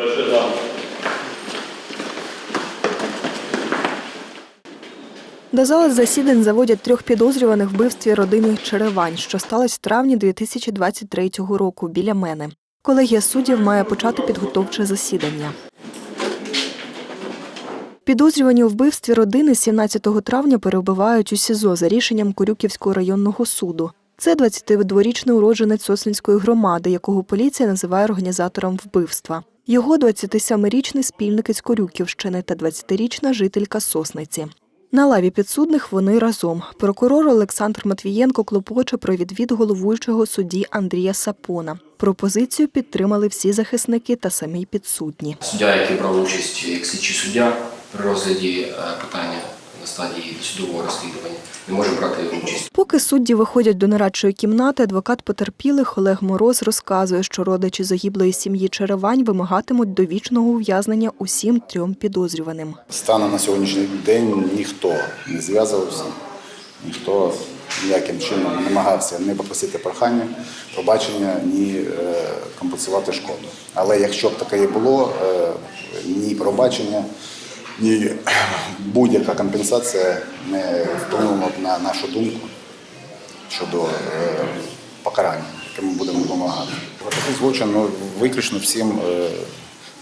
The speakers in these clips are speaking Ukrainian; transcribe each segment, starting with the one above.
Перше за. До зали засідань заводять трьох підозрюваних вбивстві родини Черевань, що сталося в травні 2023 року біля мене. Колегія суддів має почати підготовче засідання. Підозрювані у вбивстві родини 17 травня перебувають у СІЗО за рішенням Корюківського районного суду. Це 22-річний уродженець Сосненської громади, якого поліція називає організатором вбивства. Його 27-річний спільник із Корюківщини та 20-річна жителька Сосниці. На лаві підсудних вони разом. Прокурор Олександр Матвієнко клопоче про відвід головуючого судді Андрія Сапона. Пропозицію підтримали всі захисники та самі підсудні. Суддя, який брав участь як слідчий суддя при розгляді е, питання на стадії судового розслідування, не може брати участь. Поки судді виходять до нарадчої кімнати, адвокат потерпілих Олег Мороз розказує, що родичі загиблої сім'ї Черевань вимагатимуть довічного ув'язнення усім трьом підозрюваним. Станом на сьогоднішній день ніхто не зв'язувався, ніхто ніяким чином не намагався не попросити прохання, пробачення, ні е, компенсувати шкоду. Але якщо б таке і було, е, ні пробачення, ні будь-яка компенсація не вплинула б на нашу думку щодо е, покарання, яке ми будемо вимагати. Такий злочин ну, виключно всім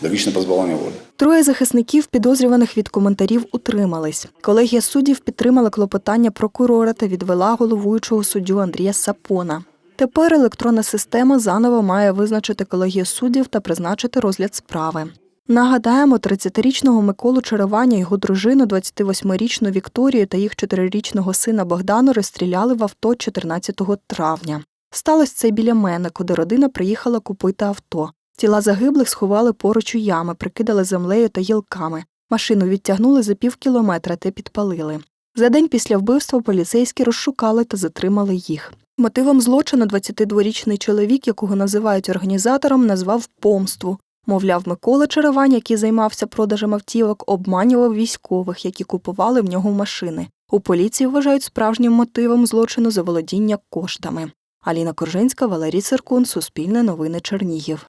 довічне позбавлення волі. Троє захисників, підозрюваних від коментарів, утримались. Колегія суддів підтримала клопотання прокурора та відвела головуючого суддю Андрія Сапона. Тепер електронна система заново має визначити колегію суддів та призначити розгляд справи. Нагадаємо, 30-річного Миколу Череваня, його дружину, 28-річну Вікторію та їх 4-річного сина Богдану розстріляли в авто 14 травня. Сталося це біля мене, куди родина приїхала купити авто. Тіла загиблих сховали поруч у ями, прикидали землею та гілками. Машину відтягнули за пів кілометра та підпалили. За день після вбивства поліцейські розшукали та затримали їх. Мотивом злочину 22-річний чоловік, якого називають організатором, назвав помству. Мовляв, Микола Черевань, який займався продажем автівок, обманював військових, які купували в нього машини. У поліції вважають справжнім мотивом злочину заволодіння коштами. Аліна Коржинська, Валерій Циркун, Суспільне новини Чернігів.